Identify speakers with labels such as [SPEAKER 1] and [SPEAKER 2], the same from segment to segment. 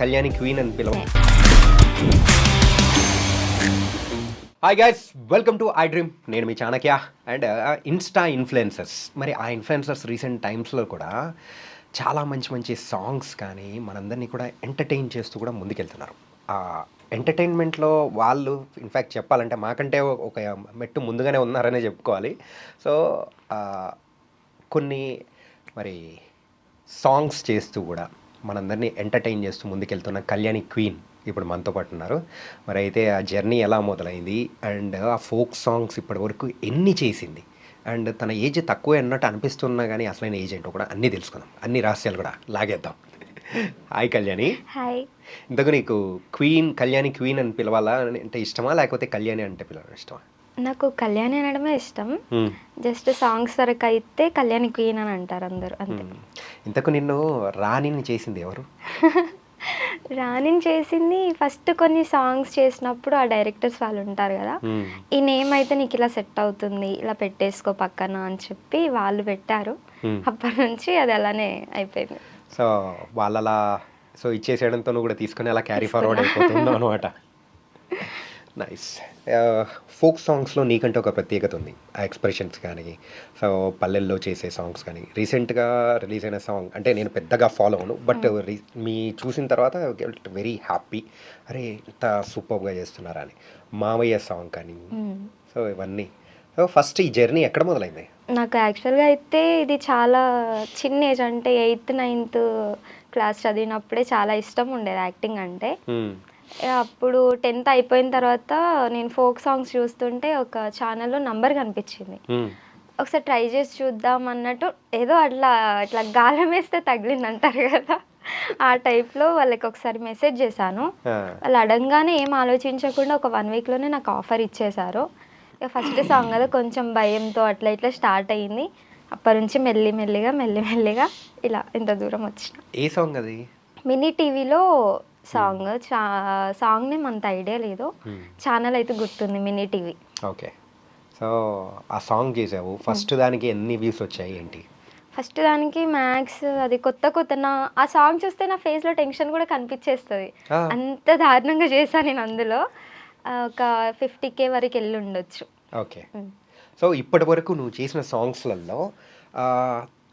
[SPEAKER 1] Kalyani queen అని పిలవ hi guys welcome to I dream నేను మీ చాణక్య అండ్ ఇన్స్టా ఇన్ఫ్లుయెన్సర్స్ మరి ఆ ఇన్ఫ్లుయెన్సర్స్ రీసెంట్ టైమ్స్లో కూడా చాలా మంచి మంచి సాంగ్స్ కానీ మనందరినీ కూడా ఎంటర్టైన్ చేస్తూ కూడా ముందుకెళ్తున్నారు. ఆ ఎంటర్టైన్మెంట్లో వాళ్ళు ఇన్ఫ్యాక్ట్ చెప్పాలంటే మాకంటే ఒక మెట్టు ముందుగానే ఉన్నారనే చెప్పుకోవాలి. సో కొన్ని మరి సాంగ్స్ చేస్తూ కూడా మనందరినీ ఎంటర్టైన్ చేస్తూ ముందుకెళ్తున్న కళ్యాణి క్వీన్ ఇప్పుడు మనతో పాటు ఉన్నారు. మరి అయితే ఆ జర్నీ ఎలా మొదలైంది? అండ్ ఆ ఫోక్ సాంగ్స్ ఇప్పటి వరకు ఎన్ని చేసింది? అండ్ తన ఏజ్ తక్కువ అన్నట్టు అనిపిస్తున్నా కానీ అసలైన ఏజ్ ఏంటో కూడా అన్నీ తెలుసుకుందాం. అన్ని రహస్యాలు కూడా లాగేద్దాం. హాయ్ కళ్యాణి.
[SPEAKER 2] హాయ్
[SPEAKER 1] ఇంతకు నీకు క్వీన్ కళ్యాణి క్వీన్ అని పిలవాలా అంటే ఇష్టమా? లేకపోతే కళ్యాణి అంటే పిలవడం ఇష్టమా?
[SPEAKER 2] నాకు కళ్యాణి అనడమే ఇష్టం. జస్ట్ సాంగ్స్ వరకు అయితే కళ్యాణి క్వీన్ అని అంటారు అందరూ అంతే.
[SPEAKER 1] మ్మ్. ఇంతకు నిన్ను రాణిని చేసింది ఎవరు?
[SPEAKER 2] రాణిని చేసింది ఫస్ట్ కొన్ని సాంగ్స్ చేసినప్పుడు ఆ డైరెక్టర్స్ వాళ్ళు ఉంటారు కదా. ఈ నేమ్ అయితే నీకు ఇలా సెట్ అవుతుంది ఇలా పెట్టేసుకో పక్కన అని చెప్పి వాళ్ళు పెట్టారు. అప్పటి నుంచి అది అలానే అయిపోయింది.
[SPEAKER 1] సో వాళ్ళలా సో ఇచ్చేసేయడంతో కూడా తీసుకొని అలా క్యారీ ఫార్వర్డ్ అయిపోతున్నావు అనమాట నైస్ ఫోక్ సాంగ్స్లో నీకంటే ఒక ప్రత్యేకత ఉంది. ఆ ఎక్స్ప్రెషన్స్ కానీ సో పల్లెల్లో చేసే సాంగ్స్ కానీ రీసెంట్గా రిలీజ్ అయిన సాంగ్ అంటే నేను పెద్దగా ఫాలో అవును బట్ మీ చూసిన తర్వాత వెరీ హ్యాపీ. అరే ఇంత సూపర్గా చేస్తున్నారా అని. మావయ్య సాంగ్ కానీ. సో ఇవన్నీ. సో ఫస్ట్ ఈ జర్నీ ఎక్కడ మొదలైంది?
[SPEAKER 2] నాకు యాక్చువల్గా అయితే ఇది చాలా చిన్న ఏజ్ అంటే ఎయిత్ నైన్త్ క్లాస్ చదివినప్పుడే చాలా ఇష్టం ఉండేది యాక్టింగ్ అంటే. అప్పుడు టెన్త్ అయిపోయిన తర్వాత నేను ఫోక్ సాంగ్స్ చూస్తుంటే ఒక ఛానల్లో నంబర్ కనిపించింది. ఒకసారి ట్రై చేసి చూద్దాం అన్నట్టు ఏదో అట్లా అట్లా గాలం వేస్తే తగిలింది అంటారు కదా. ఆ టైప్లో వాళ్ళకి ఒకసారి మెసేజ్ చేశాను. వాళ్ళు అడగగానే ఏం ఆలోచించకుండా ఒక వన్ వీక్లోనే నాకు ఆఫర్ ఇచ్చేశారు. ఇక ఫస్ట్ సాంగ్ కదా కొంచెం భయంతో అట్లా ఇట్లా స్టార్ట్ అయ్యింది అప్పటి నుంచి మెల్లి మెల్లిగా మెల్లి మెల్లిగా ఇలా ఇంత దూరం వచ్చిన.
[SPEAKER 1] ఏ సాంగ్ అది?
[SPEAKER 2] మినీ టీవీలో సాంగ్ సాంగ్ నేమ్ అంత ఐడియా లేదు.
[SPEAKER 1] మ్మ్.
[SPEAKER 2] ఛానల్ అయితే గుర్తుంది మినీ టీవీ.
[SPEAKER 1] ఓకే. సో ఆ సాంగ్ చేసావు. ఫస్ట్ దానికి ఎన్ని వ్యూస్ వచ్చాయి ఏంటి?
[SPEAKER 2] ఫస్ట్ దానికి మ్యాక్స్ అది కొత్త కొత్త నా ఆ సాంగ్ చూస్తే నా ఫేస్లో టెన్షన్ కూడా కనిపించేస్తుంది. అంత దారుణంగా చేశాను నేను అందులో. ఒక ఫిఫ్టీ కే వరకు వెళ్ళి ఉండొచ్చు.
[SPEAKER 1] ఓకే. సో ఇప్పటి వరకు నువ్వు చేసిన సాంగ్స్లలో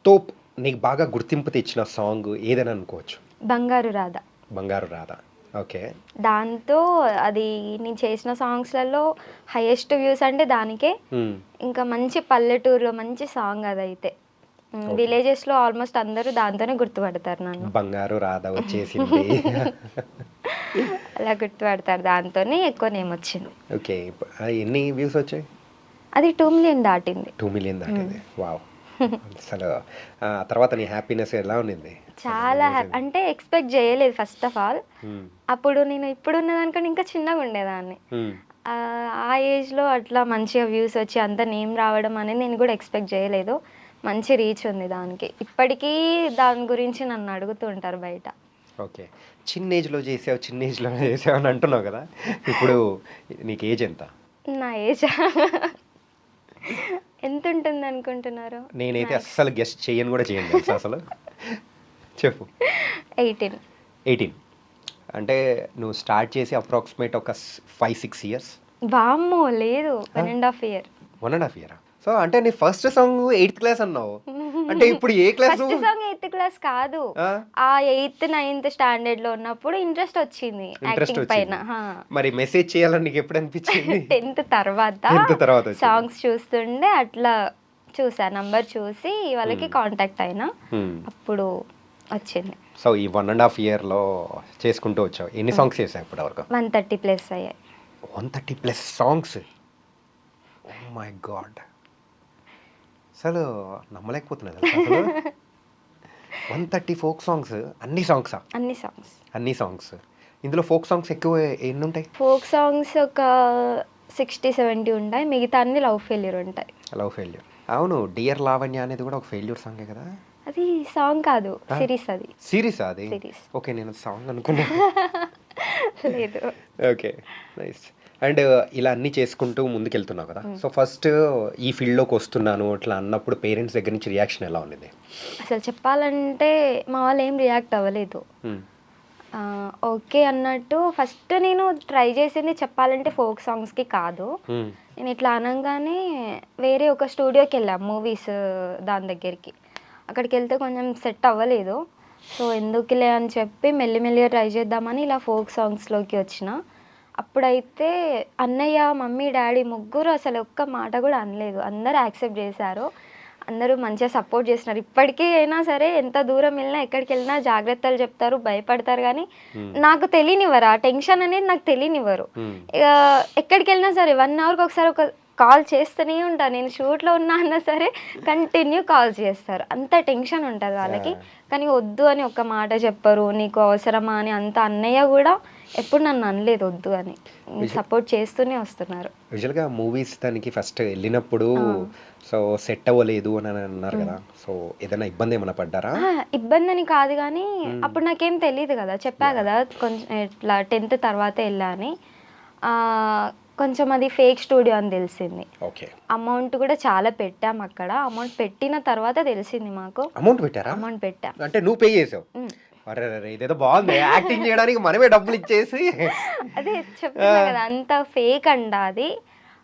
[SPEAKER 1] తోప్ నీకు బాగా గుర్తింపు తెచ్చిన సాంగ్ ఏదని అనుకోవచ్చు?
[SPEAKER 2] బంగారు రాధ.
[SPEAKER 1] బంగారు రాధ. ఓకే.
[SPEAKER 2] దాంతో అది నేను చేసిన సాంగ్స్లలో హైయెస్ట్ వ్యూస్ అంటే దానికే. ఇంకా మంచి పల్లెటూరులో మంచి సాంగ్ అదైతే. విలేజెస్లో ఆల్మోస్ట్ అందరూ దాంతోనే గుర్తుపడతారు నన్ను.
[SPEAKER 1] బంగారు రాధ వచ్చేసింది.
[SPEAKER 2] అలా గుర్తుపడతారు దాంతోనే ఎక్కువ నేమ్ వచ్చింది.
[SPEAKER 1] ఓకే ఎన్ని వ్యూస్ వచ్చాయి?
[SPEAKER 2] అది టూ మిలియన్ దాటింది.
[SPEAKER 1] టూ మిలియన్ దాటింది. వావ్. అసలు ఆ తర్వాత నీ హ్యాపీనెస్ ఎలా ఉండింది?
[SPEAKER 2] చాలా హ్యాపీ అంటే ఎక్స్పెక్ట్ చేయలేదు ఫస్ట్ ఆఫ్ ఆల్.
[SPEAKER 1] మ్మ్.
[SPEAKER 2] అప్పుడు నేను ఇప్పుడు ఉన్నదానికంటే ఇంకా చిన్నగా ఉండేదాన్ని. ఆ, ఆ ఏజ్లో అట్లా మంచిగా వ్యూస్ వచ్చి అంత నేమ్ రావడం అనేది నేను కూడా ఎక్స్పెక్ట్ చేయలేదు. మంచి రీచ్ ఉంది దానికి. ఇప్పటికీ దాని గురించి నన్ను అడుగుతూ ఉంటారు బయట.
[SPEAKER 1] ఓకే. చిన్న ఏజ్లో చేసావు చిన్న ఏజ్లో చేసావు అని అంటున్నావు కదా? ఇప్పుడు నీకు ఏజ్ ఎంత?
[SPEAKER 2] నా ఏజ్? ఎంత ఉంటుంది అనుకుంటున్నారు
[SPEAKER 1] నేనైతే అస్సలు గెస్ట్ చేయను కూడా తెలుసా అసలు? చెప్పు.
[SPEAKER 2] ఎయిటీన్
[SPEAKER 1] ఎయిటీన్ అంటే నువ్వు స్టార్ట్ చేసి అప్రాక్సిమేట్ ఒక ఫైవ్ సిక్స్ ఇయర్స్
[SPEAKER 2] వామ్మో లేదు. One and half year
[SPEAKER 1] one and half year so అంటే నీ ఫస్ట్ సాంగ్ ఎయిత్ క్లాస్ అన్నావు. అంటే ఇప్పుడు ఏ class
[SPEAKER 2] first song eighth class కాదు. ఆ? ఎయిత్ నైన్త్ స్టాండర్డ్లో ఉన్నప్పుడు ఇంట్రెస్ట్ వచ్చింది యాక్టింగ్ పైన
[SPEAKER 1] మరి మెసేజ్ చేయాలని నీకు ఎప్పుడు అనిపించింది?
[SPEAKER 2] టెన్త్ తర్వాత
[SPEAKER 1] తర్వాత.
[SPEAKER 2] సాంగ్స్ చూస్తుండే అట్లా చూసా నంబర్ చూసి వాళ్ళకి కాంటాక్ట్ అయినా
[SPEAKER 1] Hmm.
[SPEAKER 2] అప్పుడు వచ్చింది.
[SPEAKER 1] సో ఈ వన్ అండ్ హాఫ్ ఇయర్లో చేసుకుంటూ వచ్చావు. ఎన్ని సాంగ్స్ చేసావు ఇప్పటి వరకు?
[SPEAKER 2] వన్ థర్టీ ప్లస్ అయ్యాయి.
[SPEAKER 1] One thirty plus songs oh my God అసలు నమ్మలేకపోతున్నది అసలు? వన్ థర్టీ ఫోక్ సాంగ్స్ అన్ని సాంగ్సా?
[SPEAKER 2] అన్ని సాంగ్స్.
[SPEAKER 1] అన్ని సాంగ్స్. ఇందులో ఫోక్ సాంగ్స్ ఎక్కువ ఎన్ని ఉంటాయి
[SPEAKER 2] ఫోక్ సాంగ్స్ ఒక సిక్స్టీ సెవెంటీ ఉంటాయి. మిగతా అన్ని లవ్ ఫెయిల్యూర్ ఉంటాయి.
[SPEAKER 1] Love failure. అవును డియర్ లావణ్య అనేది కూడా ఒక ఫెయిల్యూర్ సాంగే కదా?
[SPEAKER 2] అది సాంగ్ కాదు సిరీస్ అది.
[SPEAKER 1] సిరీస్ అది. ఓకే నేను సాంగ్ అనుకున్నా.
[SPEAKER 2] లేదు.
[SPEAKER 1] Okay nice. అండ్ ఇలా అన్ని చేసుకుంటూ ముందుకెళ్తున్నావు కదా. సో ఫస్ట్ ఈ ఫీల్డ్లోకి వస్తున్నాను అట్లా అన్నప్పుడు పేరెంట్స్ దగ్గర నుంచి రియాక్షన్ ఎలా ఉండేది?
[SPEAKER 2] అసలు చెప్పాలంటే మా వాళ్ళు ఏం రియాక్ట్ అవ్వలేదు. ఓకే అన్నట్టు ఫస్ట్ నేను ట్రై చేసింది చెప్పాలంటే ఫోక్ సాంగ్స్కి కాదు. నేను ఇట్లా అనగానే వేరే ఒక స్టూడియోకి వెళ్ళాం మూవీస్ దాని దగ్గరికి. అక్కడికి వెళ్తే కొంచెం సెట్ అవ్వలేదు. సో ఎందుకులే అని చెప్పి మెల్లిమెల్లిగా ట్రై చేద్దామని ఇలా ఫోక్ సాంగ్స్లోకి వచ్చిన. అప్పుడైతే అన్నయ్య మమ్మీ డాడీ ముగ్గురు అసలు ఒక్క మాట కూడా అనలేదు. అందరూ యాక్సెప్ట్ చేశారు. అందరూ మంచిగా సపోర్ట్ చేస్తున్నారు. ఇప్పటికీ అయినా సరే ఎంత దూరం వెళ్ళినా ఎక్కడికి వెళ్ళినా జాగ్రత్తలు చెప్తారు భయపడతారు కానీ నాకు తెలియనివ్వరు. ఆ టెన్షన్ అనేది నాకు తెలియనివ్వరు. ఇక ఎక్కడికి వెళ్ళినా సరే వన్ అవర్కి ఒకసారి ఒక కాల్ చేస్తూనే ఉంటాను నేను షూట్లో ఉన్నా అన్నా సరే కంటిన్యూ కాల్స్ చేస్తారు. అంత టెన్షన్ ఉంటుంది వాళ్ళకి. కానీ వద్దు అని ఒక మాట చెప్పరు. నీకు అవసరమా అని అంత అన్నయ్య కూడా ఎప్పుడు నన్ను అనలేదు వద్దు అని. సపోర్ట్ చేస్తూనే వస్తున్నారు.
[SPEAKER 1] యూజువల్గా మూవీస్ దానికి ఫస్ట్ వెళ్ళినప్పుడు సో సెట్ అవ్వలేదు అని అన్నారు కదా. సో ఏదైనా ఇబ్బంది ఏమైనా పడ్డారా?
[SPEAKER 2] ఇబ్బంది అని కాదు కానీ అప్పుడు నాకేం తెలియదు కదా. చెప్పా కదా కొంచెం ఇట్లా టెన్త్ తర్వాత వెళ్ళా అని. కొంచెం అది ఫేక్ స్టూడియో అని తెలిసింది.
[SPEAKER 1] ఓకే.
[SPEAKER 2] అమౌంట్ కూడా చాలా పెట్టాం అక్కడ. అమౌంట్ పెట్టిన తర్వాత తెలిసింది మాకు.
[SPEAKER 1] అమౌంట్ పెట్టారా?
[SPEAKER 2] అమౌంట్ పెట్టాం.
[SPEAKER 1] అంటే నువ్వు పే చేసావు. అరే అరే ఇదేదో బాగుంది. యాక్టింగ్ చేయడానికి మనమే డబ్బులు ఇచ్చేసి.
[SPEAKER 2] అదే చెప్తున్నా కదా అంత ఫేక్ అండ అది.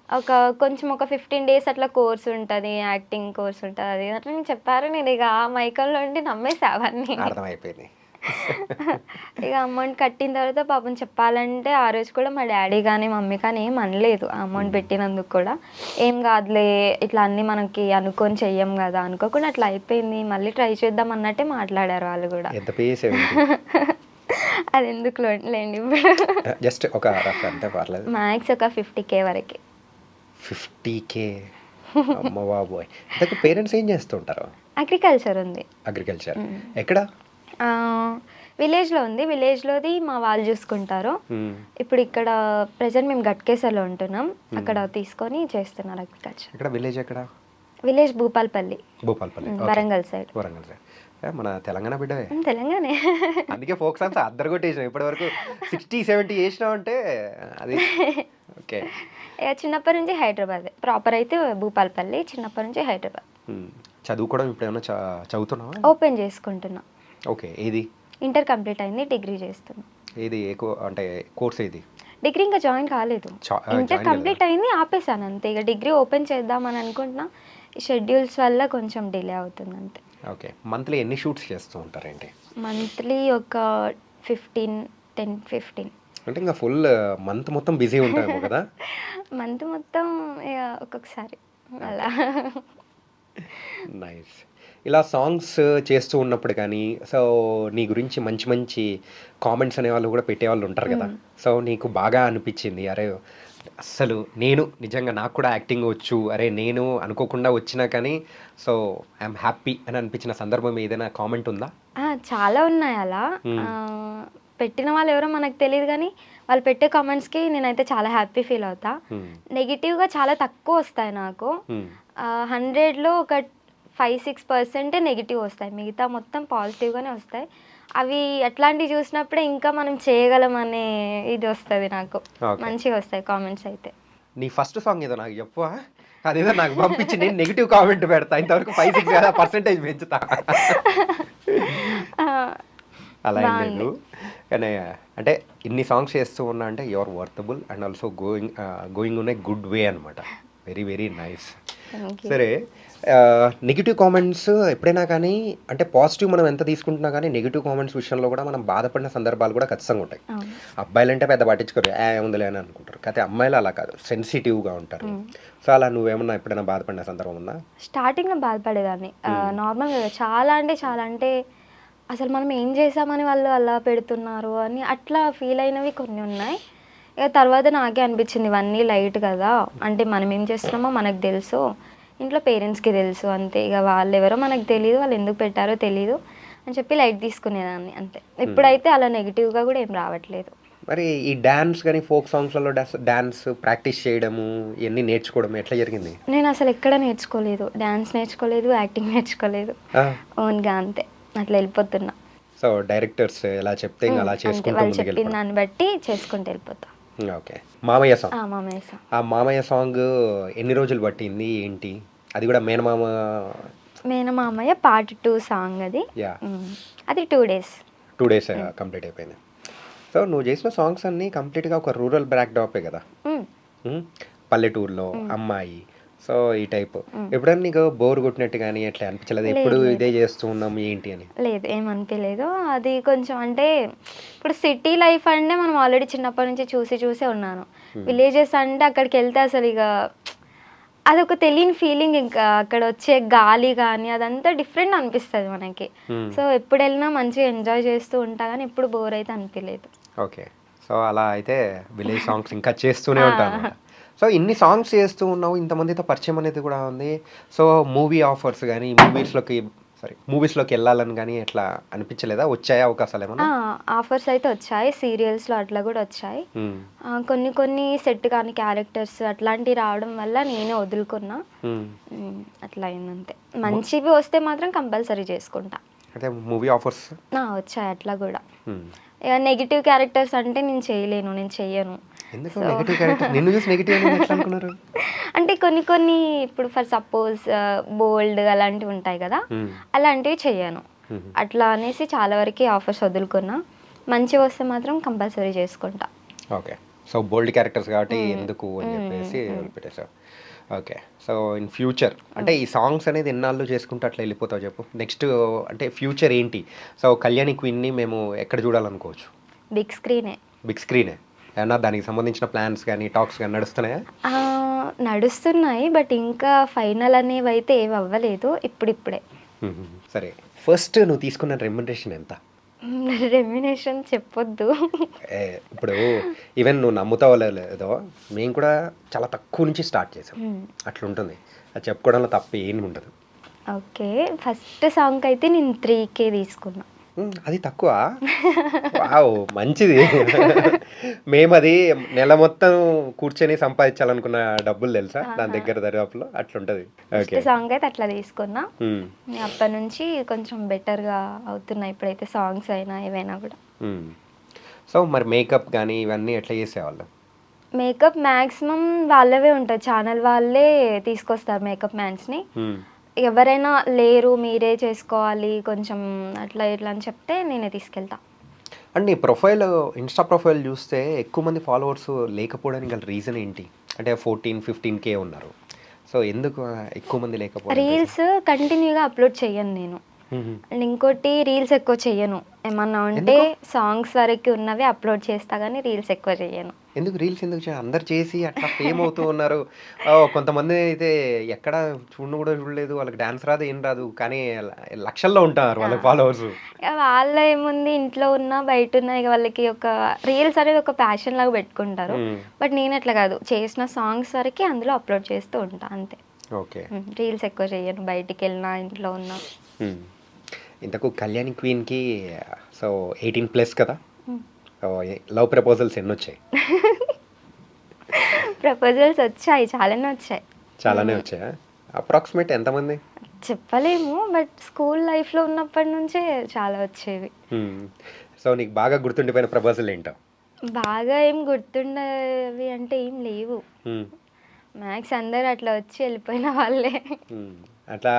[SPEAKER 2] ఒక కొంచెం ఒక ఫిఫ్టీన్ డేస్ అట్లా కోర్స్ ఉంటుంది యాక్టింగ్ కోర్స్ ఉంటుంది అది అట్లా నేను చెప్పారు నేను ఇక ఆ మైకంలో ఉండి నమ్మేసా అవన్నీ.
[SPEAKER 1] అర్థమైపోయింది.
[SPEAKER 2] ఇక అమౌంట్ కట్టిన తర్వాత పాపం చెప్పాలంటే ఆ రోజు కూడా మా డాడీ కానీ మమ్మీ కానీ ఏం అనలేదు ఆ అమౌంట్ పెట్టినందుకు కూడా. ఏం కాదులే ఇట్లా అన్ని మనకి అనుకొని చెయ్యం కదా అనుకోకుండా అట్లా అయిపోయింది. మళ్ళీ ట్రై చేద్దాం అన్నట్టే మాట్లాడారు వాళ్ళు కూడా. అది ఎందుకు లేండి ఇప్పుడు.
[SPEAKER 1] జస్ట్ ఒక అంతే పర్లేదు.
[SPEAKER 2] మ్యాక్స్ ఒక ఫిఫ్టీ కే వరకు.
[SPEAKER 1] ఫిఫ్టీ కే అమ్మ బాబోయ్. పేరెంట్స్ ఏం చేస్తుంటారు
[SPEAKER 2] అగ్రికల్చర్ ఉంది.
[SPEAKER 1] అగ్రికల్చర్ ఎక్కడ?
[SPEAKER 2] విలేజ్లో ఉంది. విలేజ్లోది మా వాళ్ళు చూసుకుంటారు. ఇప్పుడు ఇక్కడ ప్రజెంట్ మేము గట్కేసర్లో ఉంటున్నాం. అక్కడ తీసుకొని చేస్తున్నారు అగ్రికల్చర్.
[SPEAKER 1] ఎక్కడ విలేజ్ ఎక్కడ?
[SPEAKER 2] Village Bhupalpalli.
[SPEAKER 1] Bhupalpalli.
[SPEAKER 2] Warangal side.
[SPEAKER 1] Warangal side. మన తెలంగాణ బిడ్డవే.
[SPEAKER 2] తెలంగాణే.
[SPEAKER 1] అందుకే ఫోక్ సాంగ్స్ అద్దరు కొట్టేసినాం. ఇప్పటి వరకు సిక్స్టీ సెవెంటీ చేసినావు అంటే అది. ఓకే.
[SPEAKER 2] చిన్నప్పటి నుంచి హైదరాబాద్. ప్రాపర్ అయితే భూపాల్పల్లి చిన్నప్పటి నుంచి హైదరాబాద్.
[SPEAKER 1] చదువుకోవడం ఇప్పుడు ఏమైనా చదువుతున్నావా?
[SPEAKER 2] ఓపెన్ చేసుకుంటున్నా.
[SPEAKER 1] ఓకే. ఏది?
[SPEAKER 2] ఇంటర్ కంప్లీట్ అయింది డిగ్రీ
[SPEAKER 1] ఏది ఎక్కువ అంటే కోర్స్ ఏది?
[SPEAKER 2] డిగ్రీ ఇంకా జాయిన్ కాలేదు. ఇంటర్ కంప్లీట్ అయింది ఆపేసాను అంతే. ఇక డిగ్రీ ఓపెన్ చేద్దామని అనుకుంటున్నా షెడ్యూల్స్ వల్ల కొంచెం డిలే అవుతుంది అంతే.
[SPEAKER 1] ఓకే. మంత్లీ ఎన్ని షూట్స్ చేస్తూ ఉంటారేంటి?
[SPEAKER 2] మంత్లీ ఒక ఫిఫ్టీన్ టెన్ ఫిఫ్టీన్.
[SPEAKER 1] అంటే ఇంకా ఫుల్ మంత్ మొత్తం బిజీ ఉంటాము కదా?
[SPEAKER 2] మంత్ మొత్తం ఒక్కొక్కసారి అలా.
[SPEAKER 1] నైస్. ఇలా సాంగ్స్ చేస్తూ ఉన్నప్పుడు కానీ సో నీ గురించి మంచి మంచి కామెంట్స్ అనేవాళ్ళు కూడా పెట్టేవాళ్ళు ఉంటారు కదా. సో నీకు బాగా అనిపించింది అరే అస్సలు నేను నిజంగా నాకు కూడా యాక్టింగ్ వచ్చు అరే నేను అనుకోకుండా వచ్చినా కానీ సో ఐఎమ్ హ్యాపీ అని అనిపించిన సందర్భం ఏదైనా కామెంట్ ఉందా?
[SPEAKER 2] చాలా ఉన్నాయి అలా. పెట్టిన వాళ్ళు ఎవరో మనకు తెలియదు కానీ వాళ్ళు పెట్టే కామెంట్స్కి నేనైతే చాలా హ్యాపీ ఫీల్ అవుతా. నెగిటివ్గా చాలా తక్కువ వస్తాయి నాకు. హండ్రెడ్లో ఒక ఫైవ్ సిక్స్ పర్సెంటే నెగిటివ్ వస్తాయి. మిగతా మొత్తం పాజిటివ్గానే వస్తాయి. అవి అట్లాంటివి చూసినప్పుడే ఇంకా మనం చేయగలం అనే ఇది వస్తుంది నాకు. మంచిగా వస్తాయి కామెంట్స్ అయితే.
[SPEAKER 1] నీ ఫస్ట్ సాంగ్ ఏదో నాకు చెప్పు అదేదో నాకు పంపించి నేను నెగిటివ్ కామెంట్ పెడతా. ఇంతవరకు ఫైవ్ సిక్స్ పర్సెంటేజ్ పెంచుతా. అలా. లేదు. కానీ అంటే ఇన్ని సాంగ్స్ చేస్తూ ఉన్నా అంటే your worthable and also going going ఉన్న గుడ్ వే అనమాట వెరీ వెరీ నైస్. సరే నెగిటివ్ కామెంట్స్ ఎప్పుడైనా కానీ అంటే పాజిటివ్ మనం ఎంత తీసుకుంటున్నా కానీ నెగిటివ్ కామెంట్స్ విషయంలో కూడా మనం బాధపడిన సందర్భాలు కూడా ఖచ్చితంగా ఉంటాయి. అబ్బాయిలంటే పెద్ద పట్టించుకోరు. ఏ ఉందిలే అని అనుకుంటారు. కానీ అమ్మాయిలు అలా కాదు. సెన్సిటివ్గా ఉంటారు. సో అలా నువ్వేమన్నా ఎప్పుడైనా బాధపడిన సందర్భం ఉందా?
[SPEAKER 2] స్టార్టింగ్లో బాధపడేదాన్ని. నార్మల్గా చాలా అంటే చాలా అంటే అసలు మనం ఏం చేసామని వాళ్ళు అలా పెడుతున్నారు అని అట్లా ఫీల్ అయినవి కొన్ని ఉన్నాయి. ఇక తర్వాత నాకే అనిపించింది ఇవన్నీ లైట్ కదా. అంటే మనం ఏం చేస్తున్నామో మనకు తెలుసు. ఇంట్లో పేరెంట్స్కి తెలుసు అంతే. ఇక వాళ్ళు ఎవరో మనకు తెలియదు వాళ్ళు ఎందుకు పెట్టారో తెలియదు అని చెప్పి లైట్ తీసుకునేదాన్ని అంతే. ఇప్పుడైతే అలా నెగిటివ్గా కూడా ఏం రావట్లేదు.
[SPEAKER 1] మరి ఈ డ్యాన్స్ కానీ ఫోక్ సాంగ్స్లలో డ్యాన్స్ ప్రాక్టీస్ చేయడము ఇవన్నీ నేర్చుకోవడం ఎట్లా జరిగింది?
[SPEAKER 2] నేను అసలు ఎక్కడ నేర్చుకోలేదు. డ్యాన్స్ నేర్చుకోలేదు యాక్టింగ్ నేర్చుకోలేదు. ఓన్గా అంతే. అట్లా వెళ్ళిపోతున్నా.
[SPEAKER 1] సో డైరెక్టర్స్ ఎలా చెప్తే అలా చేసుకుంటూ
[SPEAKER 2] వాళ్ళు చెప్పిన దాన్ని బట్టి చేసుకుంటూ వెళ్ళిపోతా.
[SPEAKER 1] ఓకే. మామయ్య సాంగ్
[SPEAKER 2] ఆ, మామయ్య సాంగ్
[SPEAKER 1] ఆ మామయ్య సాంగ్ ఎన్ని రోజులు పట్టింది ఏంటి? అది కూడా మేనమామ
[SPEAKER 2] మేనమామయ్య పార్ట్ టూ సాంగ్ అది.
[SPEAKER 1] యా
[SPEAKER 2] అది two days
[SPEAKER 1] two days complete అయిపోయింది. సో నువ్వు చేసిన సాంగ్స్ అన్నీ కంప్లీట్గా ఒక రూరల్ బ్యాక్ డ్రాపే కదా? పల్లెటూరులో అమ్మాయి సో ఈ టైప్. ఎప్పుడన్నా నీకు బోర్ కొట్టినట్టు కానీ ఎట్లా అనిపించలేదు? ఎప్పుడు. ఇదే చేస్తూ ఉన్నాం ఏంటి అని?
[SPEAKER 2] లేదు ఏమనిపించలేదు అది కొంచెం అంటే ఇప్పుడు సిటీ లైఫ్ అంటే మనం ఆల్రెడీ చిన్నప్పటి నుంచి చూసి చూసే ఉన్నాను. విలేజెస్ అంటే అక్కడికి వెళ్తే అసలు ఇక అదొక తెలియని ఫీలింగ్ ఇంకా అక్కడ వచ్చే గాలి కానీ అదంతా డిఫరెంట్ అనిపిస్తుంది మనకి. సో ఎప్పుడు వెళ్ళినా మంచిగా ఎంజాయ్ చేస్తూ ఉంటా కానీ ఎప్పుడు బోర్ అయితే అనిపించలేదు.
[SPEAKER 1] ఓకే. సో అలా అయితే విలేజ్ సాంగ్స్ ఇంకా చేస్తూనే ఉంటాను సో ఇన్ని సాంగ్స్ చేస్తూ ఉన్నావు ఇంతమందితో పరిచయం అనేది కూడా ఉంది. సో మూవీ ఆఫర్స్ కానీ మూవీస్లోకి సారీ మూవీస్లోకి వెళ్ళాలని కానీ ఎట్లా అనిపించలేదా? వచ్చాయా అవకాశాలు ఏమన్నా
[SPEAKER 2] ఆఫర్స్ అయితే వచ్చాయి. సీరియల్స్లో అట్లా కూడా వచ్చాయి. కొన్ని కొన్ని సెట్ కాని క్యారెక్టర్స్ అట్లాంటివి రావడం వల్ల నేనే వదులుకున్నా. అట్లా అయిందంతే. మంచివి వస్తే మాత్రం కంపల్సరీ చేసుకుంటా.
[SPEAKER 1] అయితే మూవీ ఆఫర్స్?
[SPEAKER 2] వచ్చాయి అట్లా కూడా. నెగిటివ్ క్యారెక్టర్స్ అంటే నేను చేయలేను నేను చెయ్యను.
[SPEAKER 1] ఎందుకు నెగిటివ్ క్యారెక్టర్ నిన్ను చూసి నెగిటివ్ అని ఎట్లా అనుకున్నారు?
[SPEAKER 2] అంటే కొన్ని కొన్ని ఇప్పుడు ఫర్ సపోజ్ బోల్డ్ అలాంటివి ఉంటాయి కదా
[SPEAKER 1] ఉమ్,
[SPEAKER 2] అలాంటివి చెయ్యను.
[SPEAKER 1] ఉమ్.
[SPEAKER 2] అట్లా అనేసి చాలా వరకు ఆఫర్స్ వదులుకున్నా మంచి వస్తే మాత్రం కంపల్సరీ చేసుకుంటా.
[SPEAKER 1] ఓకే సో బోల్డ్ క్యారెక్టర్స్ కాబట్టి ఎందుకు అని చెప్పేసి వదిలిపెట్టేసావు ఓకే సో ఇన్ ఫ్యూచర్ అంటే ఈ సాంగ్స్ అనేది ఎన్నాళ్ళు చేసుకుంటూ అట్లా వెళ్ళిపోతావు చెప్పు. నెక్స్ట్ అంటే ఫ్యూచర్ ఏంటి? సో కళ్యాణి క్వీన్ని మేము ఎక్కడ చూడాలనుకోవచ్చు?
[SPEAKER 2] బిగ్ స్క్రీనే
[SPEAKER 1] బిగ్ స్క్రీనే ఏమన్నా దానికి సంబంధించిన ప్లాన్స్ కానీ టాక్స్ కానీ నడుస్తున్నాయా?
[SPEAKER 2] నడుస్తున్నాయి బట్ ఇంకా ఫైనల్ అనేవి అయితే ఏవి అవ్వలేదు ఇప్పుడిప్పుడే.
[SPEAKER 1] సరే ఫస్ట్ నువ్వు తీసుకున్న రెమ్యునరేషన్ ఎంత?
[SPEAKER 2] రెమ్యునేషన్ చెప్పొద్దు.
[SPEAKER 1] ఇప్పుడు ఈవెన్ నువ్వు నమ్ముతావో లేదో మేము కూడా చాలా తక్కువ నుంచి స్టార్ట్ చేసాం. అట్లుంటుంది. అది చెప్పుకోవడంలో తప్ప ఏం ఉండదు.
[SPEAKER 2] ఓకే ఫస్ట్ సాంగ్ అయితే నేను త్రీ కే తీసుకున్నా.
[SPEAKER 1] అది తక్కువ. వావ్ మంచిది. మేము అది నెల మొత్తం కూర్చొని సంపాదించాలనుకున్న డబ్బులు తెలుసా? దాని దగ్గర దరిదాపులో అట్లుంటది.
[SPEAKER 2] సాంగ్ అయితే అట్లా తీసుకున్నా. అప్పటి నుంచి కొంచెం బెటర్గా అవుతున్నాయి ఇప్పుడైతే సాంగ్స్ అయినా ఏవైనా కూడా.
[SPEAKER 1] సో మరి మేకప్ కానీ ఇవన్నీ ఎట్లా చేసేవాళ్ళు?
[SPEAKER 2] మేకప్ మ్యాక్సిమం వాళ్ళవే ఉంటుంది ఛానల్ వాళ్ళే తీసుకొస్తారు మేకప్ మ్యాన్స్ని. ఎవరైనా లేరు మీరే చేసుకోవాలి కొంచెం అట్లా ఇట్లా అని చెప్తే నేనే తీసుకెళ్తా.
[SPEAKER 1] అండ్ నీ ప్రొఫైల్ ఇన్స్టా ప్రొఫైల్ చూస్తే ఎక్కువ మంది ఫాలోవర్స్ లేకపోవడానికి గల రీజన్ ఏంటి? అంటే ఫోర్టీన్ ఫిఫ్టీన్ కే ఉన్నారు. సో ఎందుకు ఎక్కువ మంది లేకపోవడం
[SPEAKER 2] రీల్స్ కంటిన్యూగా అప్లోడ్ చేయను నేను. అండ్ ఇంకోటి రీల్స్ ఎక్కువ చెయ్యను. ఏమన్నా ఉంటే సాంగ్స్ వరకు ఉన్నవి అప్లోడ్ చేస్తా కానీ రీల్స్ ఎక్కువ చెయ్యను.
[SPEAKER 1] ఎందుకు? రీల్స్ ఎందుకు అందరు చేసి అట్లా ఫేమ్ అవుతూ ఉన్నారు. కొంతమంది అయితే ఎక్కడ చూడను కూడా చూడలేదు. వాళ్ళకి డాన్స్ రాదు ఏం రాదు. కానీ లక్షల్లో ఉంటారు వాళ్ళ ఫాలోవర్స్
[SPEAKER 2] వాళ్ళ ఏముంది? ఇంట్లో ఉన్నా బయట ఉన్నా ఇక వాళ్ళకి ఒక రీల్స్ అనేది ఒక ప్యాషన్ లాగా పెట్టుకుంటారు. బట్ నేను అట్లా కాదు. చేసిన సాంగ్స్ వరకు అందులో అప్లోడ్ చేస్తూ ఉంటా అంతే.
[SPEAKER 1] ఓకే.
[SPEAKER 2] రీల్స్ ఎక్కువ చెయ్యను. బయటికి వెళ్ళినా ఇంట్లో ఉన్నా.
[SPEAKER 1] ఇంతకు కళ్యాణి క్వీన్కి సో ఎయిటీన్ ప్లస్ కదా? లవ్ ప్రపోజల్స్ ఎన్ని వచ్చాయి
[SPEAKER 2] ప్రపోజల్స్ వచ్చాయి చాలానే వచ్చాయి.
[SPEAKER 1] చాలానే వచ్చాయా? అప్రాక్సిమేట్ ఎంతమంది?
[SPEAKER 2] చెప్పలేము బట్ స్కూల్ లైఫ్లో ఉన్నప్పటి నుంచే చాలా వచ్చేవి.
[SPEAKER 1] సో నీకు బాగా గుర్తుండిపోయిన ప్రపోజల్ ఏంటో?
[SPEAKER 2] బాగా ఏం గుర్తుండేవి అంటే ఏం లేవు.
[SPEAKER 1] మ్మ్.
[SPEAKER 2] మ్యాక్స్ అందరు అట్లా వచ్చి వెళ్ళిపోయిన వాళ్ళే.
[SPEAKER 1] అట్లా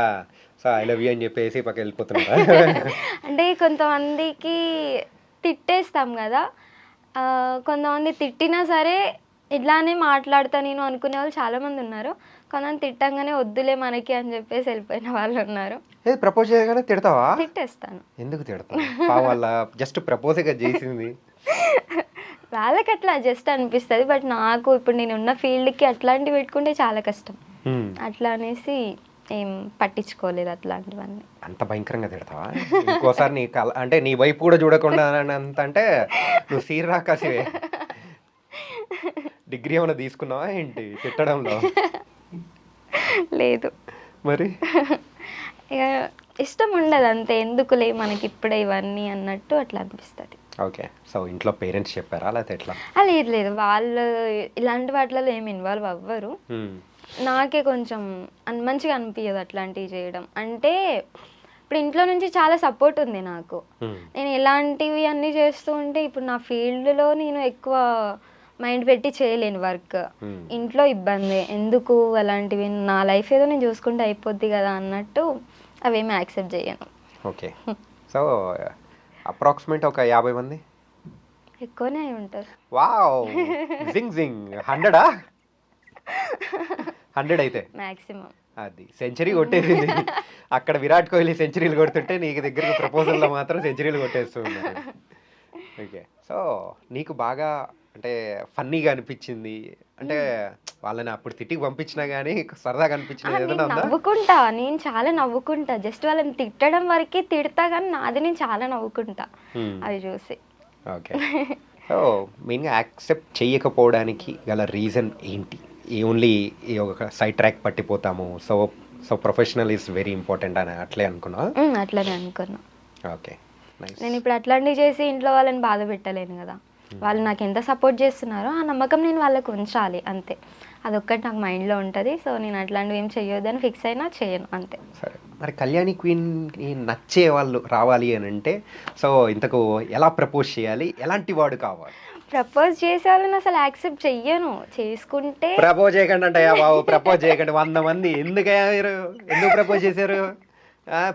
[SPEAKER 1] సో ఐ లవ్ యూ అని చెప్పేసి పక్క వెళ్ళిపోతున్నా
[SPEAKER 2] అంటే కొంతమందికి తిట్టేస్తాం కదా. ఆ, కొంతమంది తిట్టినా సరే ఇట్లానే మాట్లాడతా నేను అనుకునే వాళ్ళు చాలామంది ఉన్నారు. కొంతమంది తిట్టంగానే వద్దులే మనకి అని చెప్పేసి వెళ్ళిపోయిన వాళ్ళు ఉన్నారు.
[SPEAKER 1] ఏ ప్రపోజ్ చేయగానే తిడతావా?
[SPEAKER 2] తిట్టేస్తాను.
[SPEAKER 1] ఎందుకు తిడతావు? పా వాళ్ళ జస్ట్ ప్రపోజ్గా చేసింది.
[SPEAKER 2] వాళ్ళకి అట్లా జస్ట్ అనిపిస్తుంది బట్ నాకు ఇప్పుడు నేను ఉన్న ఫీల్డ్కి అట్లాంటివి పెట్టుకుంటే చాలా కష్టం. అట్లా అనేసి ఏం పట్టించుకోలేదు అట్లాంటివన్నీ.
[SPEAKER 1] అంత భయంకరంగా తిడతావా? ఇంకోసారి నీ కల అంటే నీ వైపు కూడా చూడకుండా అంత అంటే నువ్వు సీరా కాసివే డిగ్రీ ఏమైనా తీసుకున్నావా ఏంటి తిట్టడంలో?
[SPEAKER 2] లేదు.
[SPEAKER 1] మరి?
[SPEAKER 2] ఇష్టం ఉండదు అంతే. ఎందుకులే మనకి ఇప్పుడే ఇవన్నీ అన్నట్టు అట్లా అనిపిస్తుంది.
[SPEAKER 1] ఓకే. సో ఇంట్లో పేరెంట్స్ చెప్పారా? లేకపోతే ఎట్లా?
[SPEAKER 2] లేదు లేదు. వాళ్ళు ఇలాంటి వాటిలో ఏమి ఇన్వాల్వ్ అవ్వరు. నాకే కొంచెం మంచిగా అనిపించదు అట్లాంటివి చేయడం. అంటే ఇప్పుడు ఇంట్లో నుంచి చాలా సపోర్ట్ ఉంది నాకు. నేను ఇలాంటివి అన్నీ చేస్తూ ఉంటే ఇప్పుడు నా ఫీల్డ్లో నేను ఎక్కువ మైండ్ పెట్టి చేయలేను వర్క్. ఇంట్లో ఇబ్బంది. ఎందుకు అలాంటివి? నా లైఫ్ ఏదో నేను చూసుకుంటే అయిపోద్ది కదా అన్నట్టు అవేమీ యాక్సెప్ట్ చేయను.
[SPEAKER 1] ఓకే. సో అప్రాక్సిమేట్ ఒక యాభై మంది?
[SPEAKER 2] ఎక్కువనే అయి ఉంటుంది
[SPEAKER 1] వావ్! జింగ్ జింగ్. హండ్రెడా? హండ్రెడ్ అయితే.
[SPEAKER 2] మ్యాక్సిమం
[SPEAKER 1] అది సెంచరీ కొట్టేసింది అక్కడ విరాట్ కోహ్లీ సెంచరీలు కొడుతుంటే నీకు దగ్గర ప్రపోజల్లో మాత్రం సెంచరీలు కొట్టేస్తూ ఉన్నారు ఓకే. సో నీకు బాగా అంటే ఫన్నీగా అనిపించింది. అంటే వాళ్ళని అప్పుడు తిట్టికి పంపించినా కానీ సరదాగా ఏదైనా ఉందా?
[SPEAKER 2] నవ్వుకుంటా. నేను చాలా నవ్వుకుంటా. జస్ట్ వాళ్ళని తిట్టడం వరకే తిడతా కానీ నాది నేను చాలా నవ్వుకుంటా. అవి చూసి.
[SPEAKER 1] ఓకే. సో మెయిన్గా యాక్సెప్ట్ చేయకపోవడానికి గల రీజన్ ఏంటి? ఈ ఓన్లీ ఈ ఒక side track పట్టిపోతాము. So so professional is very important అని అట్లే అనుకున్నా
[SPEAKER 2] అట్లనే అనుకున్నా.
[SPEAKER 1] ఓకే నైస్
[SPEAKER 2] నేను ఇప్పుడు అట్లాంటివి చేసి ఇంట్లో వాళ్ళని బాధ పెట్టలేను కదా. వాళ్ళు నాకు ఎంత సపోర్ట్ చేస్తున్నారో ఆ నమ్మకం నేను వాళ్ళకు ఉంచాలి అంతే. అదొక్కటి నాకు మైండ్లో ఉంటుంది. సో నేను అట్లాంటివి ఏం చెయ్యొద్దని ఫిక్స్ అయినా చేయను అంతే.
[SPEAKER 1] సరే మరి కళ్యాణి క్వీన్కి నచ్చే వాళ్ళు రావాలి అని అంటే సో ఇంతకు ఎలా ప్రపోజ్ చేయాలి? ఎలాంటి వాడు కావాలి?
[SPEAKER 2] ప్రపోజ్ చేసే వాళ్ళని అసలు యాక్సెప్ట్ చెయ్యను. చేసుకుంటే
[SPEAKER 1] ప్రపోజ్ చేయకండి అంటయ్యా బాబు ప్రపోజ్ చేయకండి. వంద మంది ఎందుకయ్యా మీరు ఎందుకు ప్రపోజ్ చేశారు?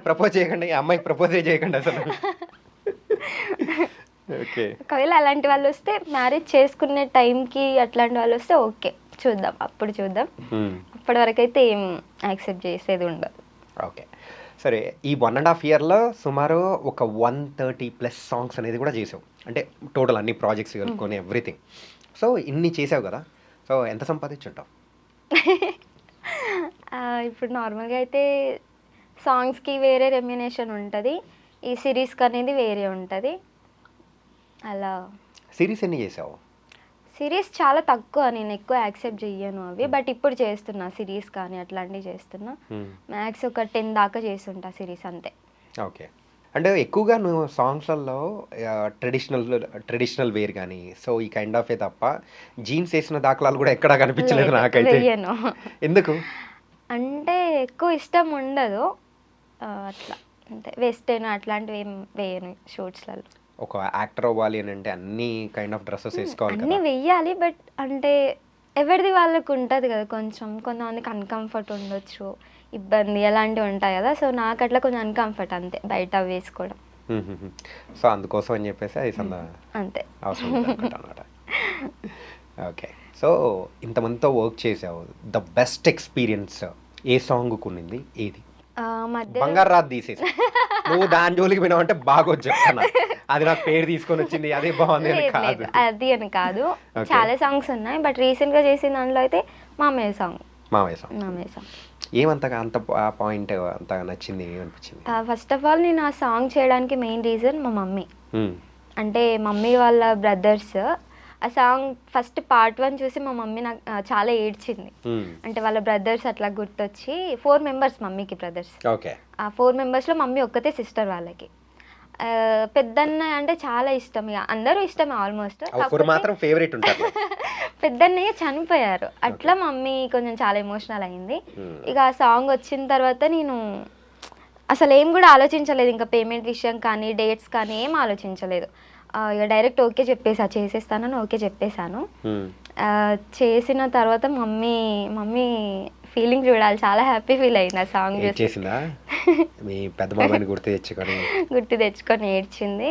[SPEAKER 1] ప్రపోజ్ చేయకండి. ఈ అమ్మాయికి ప్రపోజ్ చేయకండి అసలు. ఓకే.
[SPEAKER 2] ఒకవేళ అలాంటి వాళ్ళు వస్తే మ్యారేజ్ చేసుకునే టైంకి అట్లాంటి వాళ్ళు వస్తే ఓకే. చూద్దాం. అప్పుడు చూద్దాం. అప్పటి వరకు అయితే ఏం యాక్సెప్ట్ చేసేది ఉండదు.
[SPEAKER 1] ఓకే. సరే ఈ వన్ అండ్ హాఫ్ ఇయర్లో సుమారు ఒక వన్ థర్టీ ప్లస్ సాంగ్స్ అనేది కూడా చేసావు. అంటే టోటల్ అన్ని ప్రాజెక్ట్స్ కలుపుకొని ఎవ్రీథింగ్. సో ఇన్ని చేసావు కదా సో ఎంత సంపాదించుంటావు?
[SPEAKER 2] ఇప్పుడు నార్మల్గా అయితే సాంగ్స్కి వేరే రెమ్యునేషన్ ఉంటుంది ఈ సిరీస్కి అనేది వేరే ఉంటుంది. అలా.
[SPEAKER 1] సిరీస్ ఎన్ని చేసావు?
[SPEAKER 2] సిరీస్ చాలా తక్కువ నేను ఎక్కువ యాక్సెప్ట్ చెయ్యను అవి బట్ ఇప్పుడు చేస్తున్నా సిరీస్ కానీ అట్లాంటివి చేస్తున్నా. మ్యాక్స్ ఒక టెన్ దాకా చేస్తుంటా సిరీస్ అంతే.
[SPEAKER 1] ఓకే. అంటే ఎక్కువగా నువ్వు సాంగ్స్లలో ట్రెడిషనల్ ట్రెడిషనల్ వేర్ కానీ సో ఈ కైండ్ ఆఫ్ ఏ తప్ప జీన్స్ వేసిన దాఖలాలు కూడా ఎక్కడా కనిపించలేదు
[SPEAKER 2] లేదు,
[SPEAKER 1] నాకైతే. ఎందుకు?
[SPEAKER 2] అంటే ఎక్కువ ఇష్టం ఉండదు. అట్లా. అంతే. వెస్టర్న్ అట్లాంటివి ఏం వేయను షూట్స్లలో.
[SPEAKER 1] ఒక యాక్టర్ అవ్వాలి అని అంటే అన్ని కైండ్ ఆఫ్ డ్రెస్సెస్ వేసుకోవాలి
[SPEAKER 2] అన్నీ వెయ్యాలి బట్ అంటే ఎవరిది వాళ్ళకు ఉంటుంది కదా కొంచెం. కొంతమందికి అన్కంఫర్ట్ ఉండొచ్చు. ఇబ్బంది అలాంటివి ఉంటాయి కదా. సో నాకు అట్లా కొంచెం అన్కంఫర్ట్ అంతే బయట వేసుకోవడం.
[SPEAKER 1] సో అందుకోసం అని చెప్పేసి అది
[SPEAKER 2] అంతే.
[SPEAKER 1] అవసరం అనమాట ఓకే. సో ఇంతమందితో వర్క్ చేసావు. ద బెస్ట్ ఎక్స్పీరియన్స్ ఏ సాంగ్ కొన్నింది? ఏది? బంగారు రాదు తీసేసి. నువ్వు దాని జోలికి పోయినావు అంటే బాగొచ్చు చెప్తున్నా అది నాకు పేరు తీసుకొని వచ్చింది. అదే బాగుంది అని కాదు.
[SPEAKER 2] అది అని కాదు. చాలా సాంగ్స్ ఉన్నాయి. బట్ రీసెంట్గా చేసిన దాంట్లో అయితే మామయ్య సాంగ్
[SPEAKER 1] మావయ్య సాంగ్
[SPEAKER 2] మామయ్య సాంగ్
[SPEAKER 1] ఏమంతగా అంత పాయింట్ అంతగా నచ్చింది ఏమనిపించింది?
[SPEAKER 2] ఫస్ట్ ఆఫ్ ఆల్ నేను ఆ సాంగ్ చేయడానికి మెయిన్ రీజన్ మా మమ్మీ.
[SPEAKER 1] మ్మ్.
[SPEAKER 2] అంటే మమ్మీ వాళ్ళ బ్రదర్స్ ఆ సాంగ్ ఫస్ట్ పార్ట్ వన్ చూసి మా మమ్మీ నాకు చాలా ఏడ్చింది.
[SPEAKER 1] మ్మ్.
[SPEAKER 2] అంటే వాళ్ళ బ్రదర్స్ అట్లా గుర్తొచ్చి ఫోర్ మెంబర్స్ మమ్మీకి బ్రదర్స్ ఆ ఫోర్ మెంబర్స్లో మమ్మీ ఒక్కతే సిస్టర్ వాళ్ళకి. ఆ, పెద్దన్న అంటే చాలా ఇష్టం ఇక. అందరూ ఇష్టమే ఆల్మోస్ట్
[SPEAKER 1] మాత్రం ఫేవరెట్ ఉంటారు.
[SPEAKER 2] పెద్దన్నయ్య చనిపోయారు. అట్లా మమ్మీ కొంచెం చాలా ఎమోషనల్ అయింది.
[SPEAKER 1] Hmm.
[SPEAKER 2] ఇక ఆ సాంగ్ వచ్చిన తర్వాత నేను అసలు ఏం కూడా ఆలోచించలేదు. ఇంకా పేమెంట్ విషయం కానీ డేట్స్ కానీ ఏం ఆలోచించలేదు. ఇక డైరెక్ట్ ఓకే చెప్పేసా. చేసేస్తానని ఓకే చెప్పేశాను. ఆ, చేసిన తర్వాత మమ్మీ మమ్మీ ఫీలింగ్ చూడాలి. చాలా హ్యాపీ ఫీల్ అయింది ఆ సాంగ్ చూసి.
[SPEAKER 1] మీ పెద్ద మామని గుర్తు తెచ్చుకొని.
[SPEAKER 2] గుర్తు తెచ్చుకొని ఏడ్చింది.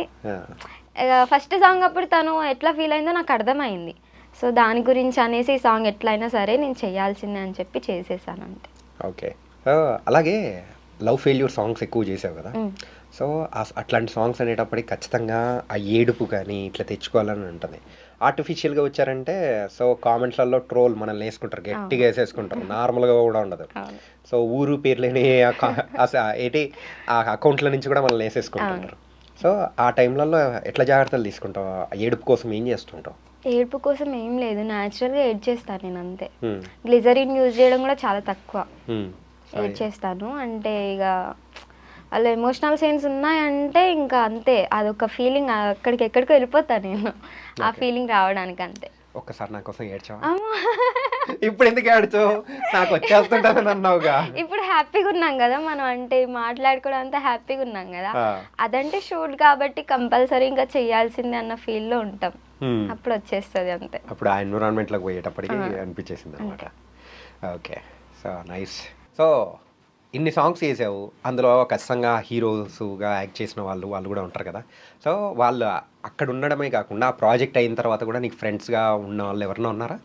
[SPEAKER 2] ఫస్ట్ సాంగ్ అప్పుడు తను ఎట్లా ఫీల్ అయిందో నాకు అర్థమైంది. సో దాని గురించి అనేసి ఈ సాంగ్ ఎట్లయినా సరే నేను చేయాల్సిందే అని చెప్పి చేసేసాను అంతే.
[SPEAKER 1] ఓకే. అలాగే లవ్ ఫెయిల్యూర్ సాంగ్స్ ఎక్కువ చేసావు కదా. సో అట్లాంటి సాంగ్స్ అనేటప్పటికి ఖచ్చితంగా ఆ ఏడుపు కానీ ఇట్లా తెచ్చుకోవాలని ఉంటుంది. ఆర్టిఫిషియల్గా వచ్చారంటే సో కామెంట్స్లలో ట్రోల్ మనల్ని వేసుకుంటారు గట్టిగా వేసేసుకుంటారు. నార్మల్గా కూడా ఉండదు. సో ఊరు పేర్లేని కా- అస- ఏంటి ఆ అకౌంట్ల నుంచి కూడా మనల్ని వేసేసుకుంటుంటారు. సో ఆ టైంలలో ఎట్లా జాగ్రత్తలు తీసుకుంటావు? ఏడుపు కోసం ఏం చేస్తుంటావు?
[SPEAKER 2] ఏడుపు కోసం ఏం లేదు. న్యాచురల్గా ఏడ్ చేస్తాను నేను అంతే. గ్లిజరిన్ యూజ్ చేయడం కూడా చాలా తక్కువ. ఏడ్ చేస్తాను. అంటే ఇక వాళ్ళు ఎమోషనల్ సీన్స్ ఉన్నాయంటే ఇంకా అంతే. అదొక ఫీలింగ్ అక్కడికి ఎక్కడికి వెళ్ళిపోతాను నేను. ఆ ఫీలింగ్ రావడానికి అంతే.
[SPEAKER 1] ఒక్కసారి నా కోసం ఏడ్చావా. ఇప్పుడు ఎందుకు ఏడ్చావు? నాకు వచ్చేస్తుంటుందని అన్నావుగా.
[SPEAKER 2] ఇప్పుడు హ్యాపీగా ఉన్నాం కదా మనం. అంటే మాట్లాడుకోవడం అంతా హ్యాపీగా ఉన్నాం కదా. అదంటే షూట్ కాబట్టి కంపల్సరీ ఇంకా చేయాల్సిందే అన్న feel లో ఉంటాం. అప్పుడు వచ్చేస్తుంది అంతే.
[SPEAKER 1] అప్పుడు ఆ ఎన్విరాన్మెంట్లోకి పోయేటప్పటికి అనిపించేసింది అనమాట ఓకే. సో నైస్ సో ఇన్ని సాంగ్స్ చేసావు అందులో ఖచ్చితంగా హీరోస్గా యాక్ట్ చేసిన వాళ్ళు వాళ్ళు కూడా ఉంటారు కదా. సో వాళ్ళు అక్కడ ఉండడమే కాకుండా ఆ ప్రాజెక్ట్ అయిన తర్వాత కూడా నీకు ఫ్రెండ్స్గా ఉన్న వాళ్ళు ఎవరైనా ఉన్నారా?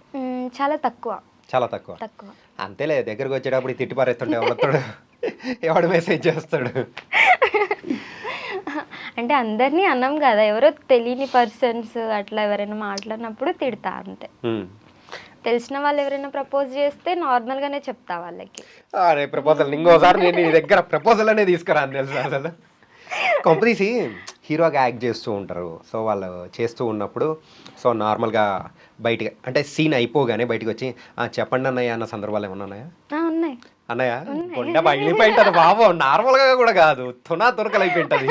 [SPEAKER 2] చాలా తక్కువ.
[SPEAKER 1] చాలా తక్కువ.
[SPEAKER 2] తక్కువ.
[SPEAKER 1] అంతేలే దగ్గరకు వచ్చేటప్పుడు ఈ తిట్టి పారేస్తుంటే ఎవడతాడు ఎవడు మెసేజ్ చేస్తాడు?
[SPEAKER 2] అంటే అందరినీ అన్నాం కదా ఎవరో తెలియని పర్సన్స్ అట్లా ఎవరైనా మాట్లాడినప్పుడు తిడతా అంతే. తెలిసిన వాళ్ళు ఎవరైనా ప్రపోజ్ చేస్తే నార్మల్గానే చెప్తా వాళ్ళకి.
[SPEAKER 1] అరే ప్రపోజల్ ఇంకోసారి నేను నీ దగ్గర ప్రపోజల్ అనేది తీసుకురాను తెలుసా అసలు? కొంపదీసి హీరోగా యాక్ట్ చేస్తూ ఉంటారు. సో వాళ్ళు చేస్తూ ఉన్నప్పుడు సో నార్మల్గా బయటికి అంటే సీన్ అయిపోగానే బయటికి వచ్చి "ఆ, చెప్పండి అన్నయ్య అన్న సందర్భాలు ఏమన్నా ఉన్నాయా?
[SPEAKER 2] ఉన్నాయి.
[SPEAKER 1] అన్నయ్య కొండ పగిలిపోయి ఉంటుంది బాబు. నార్మల్గా కూడా కాదు. తునా తురకలైపోయి ఉంటుంది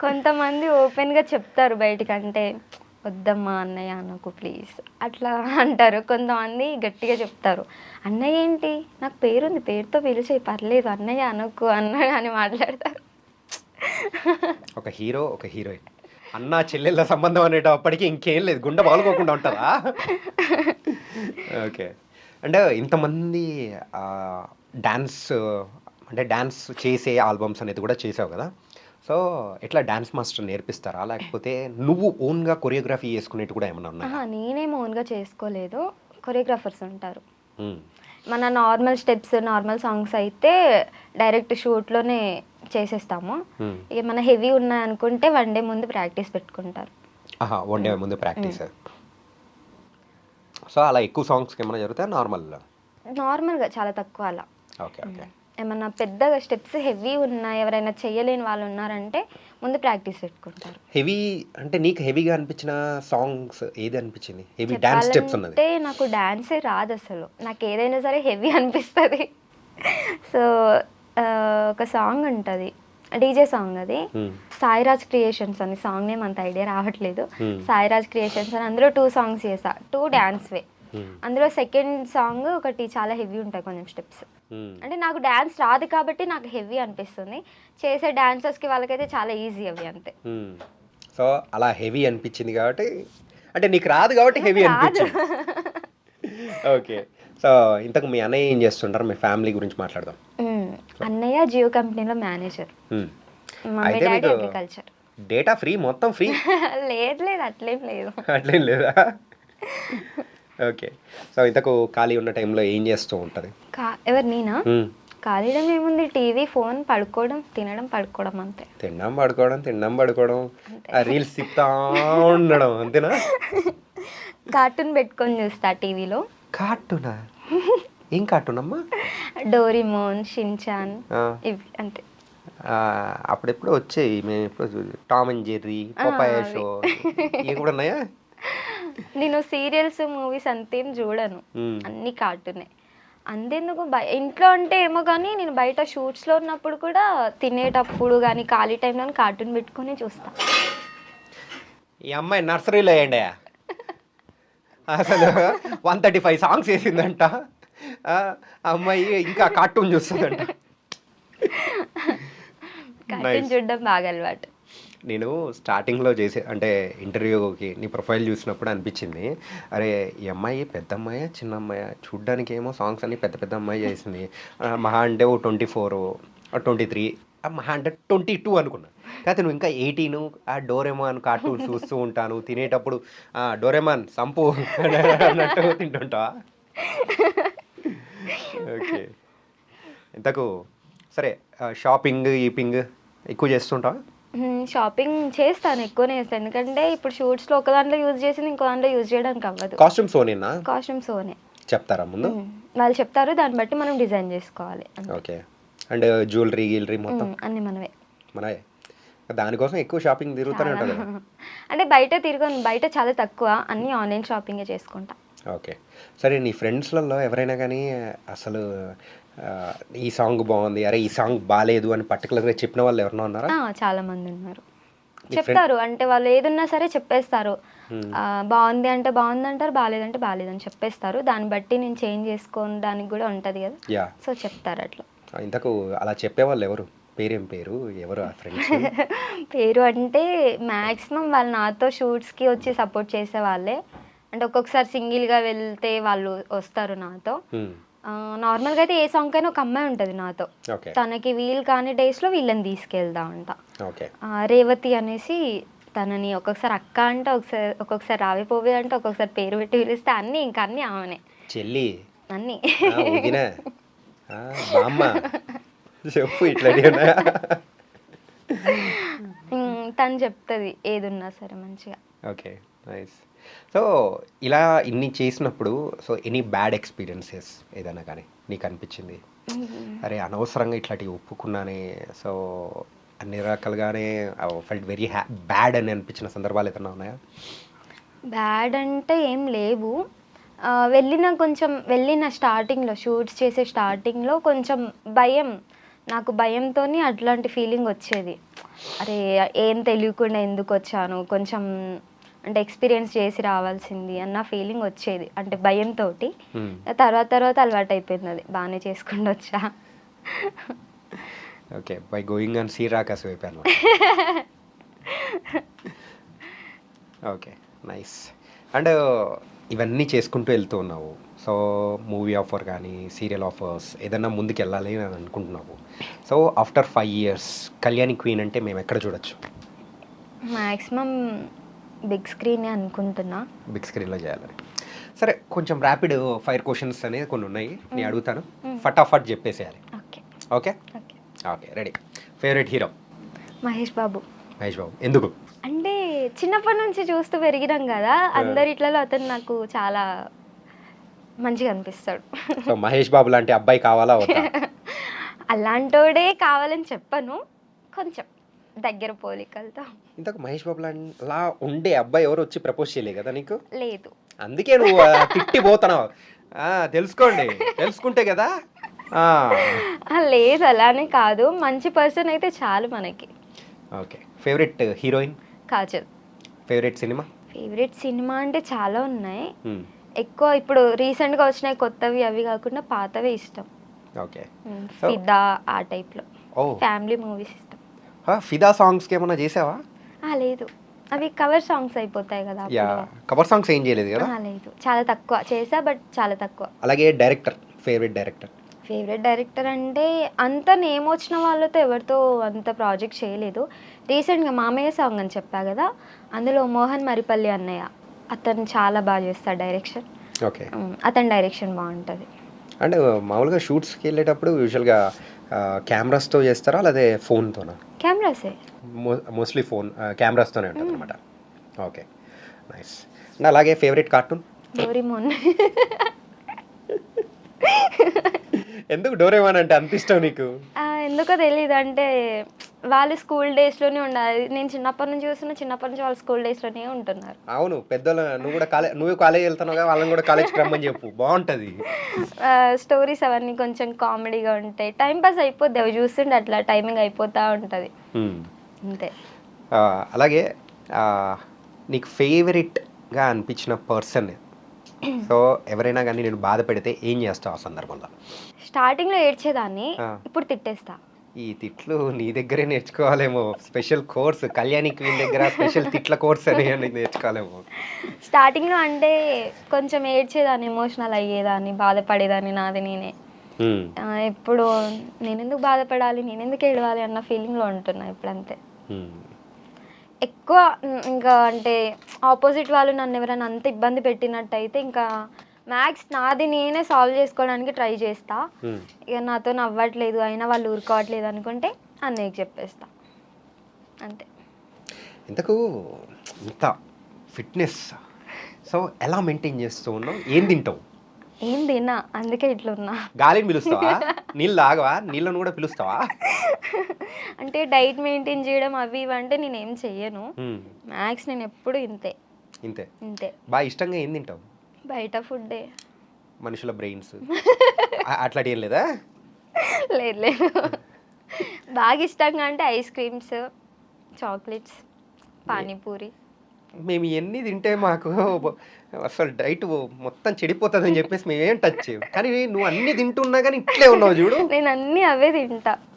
[SPEAKER 2] కొంతమంది ఓపెన్గా చెప్తారు బయటికి అంటే వద్దమ్మా అన్నయ్య అనకు ప్లీజ్ అట్లా అంటారు. కొంతమంది గట్టిగా చెప్తారు. అన్నయ్య ఏంటి? నాకు పేరుంది. పేరుతో పిలిచే. పర్లేదు. అన్నయ్య అనకు. అన్న అని మాట్లాడతారు.
[SPEAKER 1] ఒక హీరో ఒక హీరోయిన్. అన్న చెల్లెళ్ళ సంబంధం అనేటప్పటికి ఇంకేం లేదు. గుండె బాలుకోకుండా ఉంటుందా? ఓకే. అంటే ఇంతమంది డ్యాన్స్ అంటే డ్యాన్స్ చేసే ఆల్బమ్స్ అనేది కూడా చేసావు కదా? సో ఎట్లా డ్యాన్స్ మాస్టర్ నేర్పిస్తారా? లేకపోతే నువ్వు ఓన్గా కొరియోగ్రఫీ చేసుకునేట్టు కూడా ఏమన్నా ఉన్నాయా?
[SPEAKER 2] ఆహా, నేనేం ఓన్గా చేసుకోలేదు. కొరియోగ్రాఫర్స్ ఉంటారు. మన నార్మల్ స్టెప్స్ నార్మల్ సాంగ్స్ అయితే డైరెక్ట్ షూట్లోనే చేసేస్తాము.
[SPEAKER 1] ఉమ్.
[SPEAKER 2] ఇక మన హెవీ ఉన్నాయి అనుకుంటే వన్ డే ముందు ప్రాక్టీస్ పెట్టుకుంటారు.
[SPEAKER 1] వన్ డే ముందు ప్రాక్టీస్? సో అలా ఎక్కువ సాంగ్స్కి ఏమైనా జరుగుతాయి నార్మల్
[SPEAKER 2] నార్మల్గా చాలా తక్కువ అలా.
[SPEAKER 1] Okay okay.
[SPEAKER 2] ఏమన్నా పెద్దగా స్టెప్స్ హెవీ ఉన్నాయి ఎవరైనా చేయలేని వాళ్ళు ఉన్నారంటే ముందు ప్రాక్టీస్ పెట్టుకుంటారు.
[SPEAKER 1] హెవీ అంటే నీకు హెవీగా అనిపించిన సాంగ్స్ ఏది అనిపించింది? హెవీ డాన్స్ స్టెప్స్ ఉన్నది
[SPEAKER 2] అంటే నాకు డాన్సే రాదు అసలు. నాకు ఏదైనా సరే హెవీ అనిపిస్తుంది. సో ఒక సాంగ్ ఉంటుంది. డీజే సాంగ్ అది. సాయిరాజ్ క్రియేషన్స్ అని సాంగ్ నేమ్ అంత ఐడియా రావట్లేదు. సాయిరాజ్ క్రియేషన్స్ అని అందులో టూ సాంగ్స్ చేసా. Two dance way. అందులో సెకండ్ సాంగ్ ఒకటి చాలా హెవీ ఉంటాయి కొంచెం స్టెప్స్
[SPEAKER 1] Hmm.
[SPEAKER 2] అంటే నాకు డాన్స్ రాదు కాబట్టి నాకు హెవీ అనిపిస్తుంది. చేసే డాన్సర్స్కి వాళ్ళకైతే చాలా ఈజీ అవి అంతే.
[SPEAKER 1] Hmm. సో అలా హెవీ అనిపించింది కాబట్టి అంటే నీకు రాదు కాబట్టి హెవీ అనిపించింది. ఓకే సో ఇంతకు మీ అన్నయ్య ఏం చేస్తుంటారు? మీ ఫ్యామిలీ గురించి మాట్లాడదాం.
[SPEAKER 2] అన్నయ్య జియో కంపెనీలో manager
[SPEAKER 1] Hmm.
[SPEAKER 2] Mummy daddy agriculture
[SPEAKER 1] data free మొత్తం ఫ్రీ
[SPEAKER 2] లేదు లేదు అట్లేం లేదు.
[SPEAKER 1] అట్లేం లేదా? ఓకే. సో ఇంతకు ఖాళీ ఉన్న టైంలో ఏం చేస్తూ ఉంటుంది?
[SPEAKER 2] ఎవరు నేనా. ఖాళీడం ఏముంది? టీవీ ఫోన్ పడుకోవడం తినడం పడుకోవడం అంతే.
[SPEAKER 1] తినడం పడుకోవడం తినడం పడుకోవడం. ఆ రీల్స్ తిప్పుతా ఉండడం అంతేనా?
[SPEAKER 2] కార్టూన్ పెట్టుకొని చూస్తా టీవీలో.
[SPEAKER 1] కార్టూనా? ఏం కార్టూన్ అమ్మా
[SPEAKER 2] డోరిమోన్ షిన్చాన్ ఇవి అంతే.
[SPEAKER 1] అప్పుడెప్పుడు వచ్చాయి మేము ఎప్పుడు Tom and Jerry Popeye show ఇవి కూడా ఉన్నాయా?
[SPEAKER 2] నేను సీరియల్స్ మూవీస్ అంతేం చూడను. అన్ని కార్టూనే. అంతెందుకు బయ ఇంట్లో అంటే ఏమో కానీ నేను బయట షూట్స్లో ఉన్నప్పుడు కూడా తినేటప్పుడు కానీ ఖాళీ టైంలో కార్టూన్ పెట్టుకొని చూస్తా.
[SPEAKER 1] ఈ అమ్మాయి నర్సరీలో వేయండి అసలు వన్ థర్టీ ఫైవ్ సాంగ్స్ వేసిందంట. అమ్మాయి ఇంకా కార్టూన్ చూస్తుందంట.
[SPEAKER 2] కార్టూన్ చూడడం బాగా అలవాటు.
[SPEAKER 1] నేను స్టార్టింగ్లో చేసే అంటే ఇంటర్వ్యూకి నీ ప్రొఫైల్ చూసినప్పుడు అనిపించింది. అరే ఈ అమ్మాయి పెద్ద అమ్మాయి చిన్న అమ్మాయి చూడ్డానికి ఏమో సాంగ్స్ అన్ని పెద్ద పెద్ద అమ్మాయి చేసింది. మహా అంటే ఓ ట్వంటీ ఫోర్ ట్వంటీ త్రీ మహా అంటే ట్వంటీ టూ అనుకున్నా. కాకపోతే నువ్వు ఇంకా ఎయిటీన్ ఆ డోరేమాన్ కార్టూన్ చూస్తూ ఉంటాను. తినేటప్పుడు డోరెమాన్ డోరేమాన్ సంపు అన్నట్టు తింటుంటావా? ఓకే. ఇంతకు సరే షాపింగ్ ఈపింగ్ ఎక్కువ చేస్తుంటావా?
[SPEAKER 2] షాపింగ్ చేస్తాను ఎక్కువనే చేస్తాను ఎందుకంటే ఇప్పుడు షూట్స్లో ఒక దాంట్లో యూజ్ చేసింది ఇంకో దాంట్లో యూజ్ చేయడానికి అవ్వదు.
[SPEAKER 1] కాస్ట్యూమ్స్ ఓనేనా
[SPEAKER 2] కాస్ట్యూమ్స్ ఓనే
[SPEAKER 1] చెప్తారా ముందు.
[SPEAKER 2] వాళ్ళు చెప్తారు దాన్ని బట్టి మనం డిజైన్ చేసుకోవాలి.
[SPEAKER 1] ఓకే. అండ్ జ్యువెలరీ గిల్రీ మొత్తం?
[SPEAKER 2] అన్ని మనవే.
[SPEAKER 1] మనయే దానికోసం ఎక్కువ షాపింగ్ తిరుగుతూనే ఉంటుంది
[SPEAKER 2] అంటే బయట తిరగను బయట చాలా తక్కువ అన్ని ఆన్లైన్ షాపింగే చేసుకుంటా.
[SPEAKER 1] ఓకే. సరే నీ ఫ్రెండ్స్లలో ఎవరైనా కానీ అసలు ఈ సాంగ్ బాగుంది అరే ఈ సాంగ్ బాగాలేదు అని పర్టికులర్గా చెప్పిన వాళ్ళు ఎవరైనా ఉన్నారా?
[SPEAKER 2] చాలా మంది ఉన్నారు. చెప్తారు అంటే వాళ్ళు ఏదున్నా సరే చెప్పేస్తారు. ఆ, బాగుంది అంటే బాగుంది అంటారు బాగాలేదంటే బాగాలేదని చెప్పేస్తారు. దాన్ని బట్టి నేను చేంజ్ చేసుకోవడానికి కూడా ఉంటుంది కదా. సో చెప్తారు అట్లా.
[SPEAKER 1] ఇంతకు అలా చెప్పేవాళ్ళు ఎవరు? పేరేం పేరు? ఎవరు ఆ ఫ్రెండ్స్
[SPEAKER 2] పేరు అంటే మ్యాక్సిమం వాళ్ళు నాతో షూట్స్కి వచ్చి సపోర్ట్ చేసే వాళ్ళే అంటే ఒక్కొక్కసారి సింగిల్గా వెళ్తే వాళ్ళు వస్తారు నాతో. నార్మల్గా అయితే ఏ సాంగ్ అయినా ఒక అమ్మాయి ఉంటుంది నాతో. తనకి వీలు కాని డేస్లో వీళ్ళని తీసుకెళ్తా
[SPEAKER 1] ఓకే.
[SPEAKER 2] ఆ, రేవతి అనేసి తనని ఒక్కొక్కసారి అక్క అంటే ఒకసారి ఒక్కొక్కసారి రావిపోవే అంటే ఒక్కొక్కసారి పేరు పెట్టి పిలిస్తే అన్నీ ఇంకా అన్నీ ఆమెనే.
[SPEAKER 1] చెల్లి.
[SPEAKER 2] అన్నీ.
[SPEAKER 1] చెప్పు
[SPEAKER 2] తను చెప్తుంది ఏది ఉన్నా సరే మంచిగా.
[SPEAKER 1] Okay nice. సో ఇలా ఇన్ని చేసినప్పుడు సో ఎనీ బ్యాడ్ ఎక్స్పీరియన్సెస్ ఏదైనా కానీ నీకు అనిపించింది? అరే అనవసరంగా ఇట్లాంటివి ఒప్పుకున్నానే సో అన్ని రకాలుగానే ఫెల్ట్ వెరీ హ్యా బ్యాడ్ అని అనిపించిన సందర్భాలు ఏదైనా ఉన్నాయా?
[SPEAKER 2] బ్యాడ్ అంటే ఏం లేవు. వెళ్ళిన కొంచెం వెళ్ళిన స్టార్టింగ్లో షూట్స్ చేసే స్టార్టింగ్లో కొంచెం భయం. నాకు భయంతో అట్లాంటి ఫీలింగ్ వచ్చేది. అరే ఏం తెలియకుండా ఎందుకు వచ్చాను? కొంచెం అంటే ఎక్స్పీరియన్స్ చేసి రావాల్సింది అన్న ఫీలింగ్ వచ్చేది. అంటే భయంతో. తర్వాత తర్వాత అలవాటు అయిపోయింది అది. బాగానే చేసుకుంటూ వచ్చా
[SPEAKER 1] ఓకే. బై గోయింగ్ ఆన్ సీరాకాస్ అయిపోయాను ఓకే. నైస్. అండ్ ఇవన్నీ చేసుకుంటూ వెళ్తూ ఉన్నావు. సో మూవీ ఆఫర్ కానీ సీరియల్ ఆఫర్స్ ఏదన్నా ముందుకు వెళ్ళాలి అని అనుకుంటున్నావు. So after five years Kalyani queen అంటే మేము ఎక్కడ చూడొచ్చు?
[SPEAKER 2] మ్యాక్సిమం బిగ్ స్క్రీన్ అనుకుంటున్నా.
[SPEAKER 1] బిగ్ స్క్రీన్లో చేయాలని సరే కొంచెం ర్యాపిడ్ ఫైర్ క్వశ్చన్స్ అనేది కొన్ని ఉన్నాయి. నేను అడుగుతాను. ఫటాఫట్ చెప్పేసేయాలి.
[SPEAKER 2] Okay.
[SPEAKER 1] Okay?
[SPEAKER 2] Okay.
[SPEAKER 1] Okay ready favourite hero
[SPEAKER 2] Mahesh Babu.
[SPEAKER 1] Mahesh Babu. ఎందుకు?
[SPEAKER 2] అంటే చిన్నప్పటి నుంచి చూస్తూ పెరిగినాం కదా అందరిట్లలో అతను నాకు చాలా మంచిగా అనిపిస్తాడు.
[SPEAKER 1] సో మహేష్ బాబు లాంటి అబ్బాయి కావాలా
[SPEAKER 2] అలాంటోడే కావాలని చెప్పను. కొంచెం. దగ్గర పోలికలతో.
[SPEAKER 1] ఇంతకు మహేష్ బాబు లా ఉండే అబ్బాయి ఎవరు వచ్చి ప్రపోజ్ చేయలే కదా నీకు?
[SPEAKER 2] లేదు.
[SPEAKER 1] అందుకే నువ్వు తిట్టి పోతున్నావు తెలుసుకోండి. తెలుసుకుంటే కదా?
[SPEAKER 2] లేదు అలానే కాదు. మంచి పర్సన్ అయితే చాలు మనకి.
[SPEAKER 1] Okay. Favourite heroine?
[SPEAKER 2] Kajal.
[SPEAKER 1] Favourite cinema?
[SPEAKER 2] Favourite cinema అంటే చాలా ఉన్నాయి.
[SPEAKER 1] మ్మ్.
[SPEAKER 2] ఎక్కువ ఇప్పుడు రీసెంట్గా వచ్చినాయి కొత్తవి అవి కాకుండా పాతవే ఇష్టం.
[SPEAKER 1] ఓకే.
[SPEAKER 2] ఉమ్, ఫిదా ఆ టైప్లో.
[SPEAKER 1] ఓ.
[SPEAKER 2] ఫ్యామిలీ మూవీస్
[SPEAKER 1] ఫిదా సాంగ్స్కి ఏమన్నా చేసావా?
[SPEAKER 2] ఆ, లేదు. అవి కవర్ సాంగ్స్ అయిపోతాయి కదా
[SPEAKER 1] యా. కవర్ సాంగ్స్ ఏం చేయలేదు కదా?
[SPEAKER 2] ఆ, లేదు. చాలా తక్కువ చేసా బట్ చాలా తక్కువ.
[SPEAKER 1] అలాగే director favourite director
[SPEAKER 2] favourite director అంటే అంత నేమ్ వచ్చిన వాళ్ళతో ఎవరితో అంత ప్రాజెక్ట్ చేయలేదు. రీసెంట్గా మామయ్య సాంగ్ అని చెప్పా కదా అందులో మోహన్ మరిపల్లి అన్నయ్య. అతను చాలా బాగా చేస్తాడు డైరెక్షన్
[SPEAKER 1] ఓకే
[SPEAKER 2] అతని డైరెక్షన్ బాగుంటుంది.
[SPEAKER 1] అండ్ మామూలుగా షూట్స్కి వెళ్ళేటప్పుడు యూజువల్గా కెమెరాస్తో చేస్తారా లేదా ఫోన్తోనా
[SPEAKER 2] కెమెరాసే?
[SPEAKER 1] మోస్ట్లీ ఫోన్ కెమెరాస్తోనే ఉంటుంది అనమాట ఓకే. నైస్. అండ్ అలాగే ఫేవరెట్ కార్టూన్?
[SPEAKER 2] డోరిమోన్.
[SPEAKER 1] ఎందుకు డోరేమాన్ అంటే అంత ఇష్టం నీకు?
[SPEAKER 2] ఎందుకో తెలియదు అంటే వాళ్ళు స్కూల్ డేస్లోనే ఉండాలి. నేను చిన్నప్పటి నుంచి చూస్తున్నా చిన్నప్పటి నుంచి వాళ్ళు స్కూల్ డేస్లోనే ఉంటున్నారు.
[SPEAKER 1] అవును పెద్దోళ్ళ నువ్వు కూడా కాలేజ్ నువ్వు కాలేజ్ వెళ్తున్నావు కదా వాళ్ళని కూడా కాలేజ్కి రమ్మని చెప్పు. బాగుంటుంది.
[SPEAKER 2] స్టోరీస్ అవన్నీ కొంచెం కామెడీగా ఉంటాయి. టైం పాస్ అయిపోద్ది. అవి చూస్తుంటే అట్లా టైమింగ్ అయిపోతూ ఉంటుంది. అంతే.
[SPEAKER 1] అలాగే నీకు ఫేవరెట్గా అనిపించిన పర్సన్ సో ఎవరైనా కానీ నేను బాధ పెడితే ఏం చేస్తావు ఆ సందర్భంలో?
[SPEAKER 2] స్టార్టింగ్లో ఏడ్చేదాన్ని
[SPEAKER 1] ఆ.
[SPEAKER 2] ఇప్పుడు తిట్టేస్తా.
[SPEAKER 1] ఈ తిట్లు నీ దగ్గరే నేర్చుకోవాలేమో. స్పెషల్ కోర్స్ కళ్యాణి క్వీన్ దగ్గర స్పెషల్ తిట్ల కోర్స్ అని నేర్చుకోవాలేమో.
[SPEAKER 2] స్టార్టింగ్లో అంటే కొంచెం ఏడ్చేదాన్ని ఎమోషనల్ అయ్యేదాన్ని బాధపడేదాన్ని నాది నేనే. ఇప్పుడు నేనెందుకు బాధపడాలి నేనెందుకు ఏడవాలి అన్న ఫీలింగ్లో ఉంటున్నా ఇప్పుడు అంతే
[SPEAKER 1] మ్మ్.
[SPEAKER 2] ఎక్కువ ఇంకా అంటే ఆపోజిట్ వాళ్ళు నన్ను ఎవరైనా అంత ఇబ్బంది పెట్టినట్టయితే ఇంకా మ్యాథ్స్ నాది నేనే సాల్వ్ చేసుకోవడానికి ట్రై చేస్తా. ఇక నాతో నవ్వట్లేదు అయినా వాళ్ళు ఊరుకోవట్లేదు అనుకుంటే అన్నయ్యకి చెప్పేస్తా. అంతే.
[SPEAKER 1] ఇంతకు ఇంత ఫిట్నెస్ సో ఎలా మెయింటైన్ చేస్తూ ఉన్నావు? ఏం తింటావు?
[SPEAKER 2] ఏం తిన్నా? అందుకే ఇట్లున్నా.
[SPEAKER 1] గాలిని పిలుస్తావా? నీళ్ళు తాగవా? నీళ్ళను కూడా పిలుస్తావా?
[SPEAKER 2] అంటే డైట్ మెయింటైన్ చేయడం అవి ఇవి అంటే నేను ఏం చెయ్యను.
[SPEAKER 1] మ్మ్.
[SPEAKER 2] మ్యాథ్స్ నేను ఎప్పుడు ఇంతే.
[SPEAKER 1] ఇంతే.
[SPEAKER 2] ఇంతే.
[SPEAKER 1] బాగా ఇష్టంగా ఏం తింటావు?
[SPEAKER 2] బయట ఫుడ్డే.
[SPEAKER 1] మనుషుల బ్రెయిన్స్. అట్లాంటి ఏం లేదా?
[SPEAKER 2] లేదు లేదు. బాగా ఇష్టంగా అంటే ఐస్ క్రీమ్స్ చాక్లెట్స్ పానీపూరి.
[SPEAKER 1] మేము ఎన్ని తింటే మాకు అసలు డైట్ మొత్తం చెడిపోతుందని చెప్పేసి మేమేం టచ్ చేయము. కానీ నువ్వు అన్ని తింటున్నా కానీ ఇట్లే ఉన్నావు చూడు.
[SPEAKER 2] నేను అన్నీ అవే తింటా.